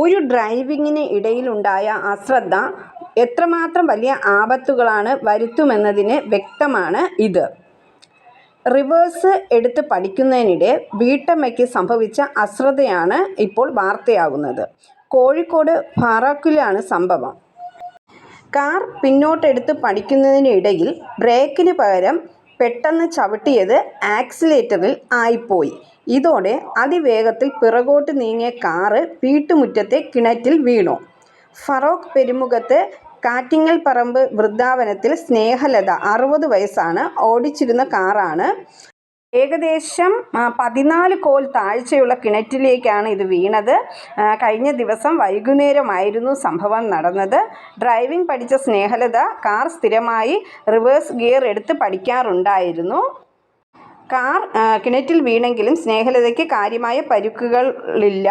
ഒരു ഡ്രൈവിങ്ങിന് ഇടയിലുണ്ടായ അശ്രദ്ധ എത്രമാത്രം വലിയ ആപത്തുകളാണ് വരുത്തുമെന്നതിന് വ്യക്തമാണ് ഇത്. റിവേഴ്സ് എടുത്ത് പഠിക്കുന്നതിനിടെ വീട്ടമ്മയ്ക്ക് സംഭവിച്ച അശ്രദ്ധയാണ് ഇപ്പോൾ വാർത്തയാകുന്നത്. കോഴിക്കോട് ഫാറൂഖിലാണ് സംഭവം. കാർ പിന്നോട്ടെടുത്ത് പഠിക്കുന്നതിനിടയിൽ ബ്രേക്കിന് പകരം പെട്ടെന്ന് ചവിട്ടിയത് ആക്സിലേറ്ററിൽ ആയിപ്പോയി. ഇതോടെ അതിവേഗത്തിൽ പിറകോട്ട് നീങ്ങിയ കാറ് വീട്ടുമുറ്റത്തെ കിണറ്റിൽ വീണു. ഫറോക്ക് പെരുമുഖത്ത് കാറ്റിങ്ങൽ പറമ്പ് വൃദ്ധാവനത്തിൽ സ്നേഹലത അറുപത് വയസ്സാണ്. ഓടിച്ചിരുന്ന കാറാണ്. ഏകദേശം പതിനാല് കോൽ താഴ്ചയുള്ള കിണറ്റിലേക്കാണ് ഇത് വീണത്. കഴിഞ്ഞ ദിവസം വൈകുന്നേരമായിരുന്നു സംഭവം നടന്നത്. ഡ്രൈവിംഗ് പഠിച്ച സ്നേഹലത കാർ സ്ഥിരമായി റിവേഴ്സ് ഗിയർ എടുത്ത് പഠിക്കാറുണ്ടായിരുന്നു. കാർ കിണറ്റിൽ വീണെങ്കിലും സ്നേഹലതയ്ക്ക് കാര്യമായ പരിക്കുകളില്ല.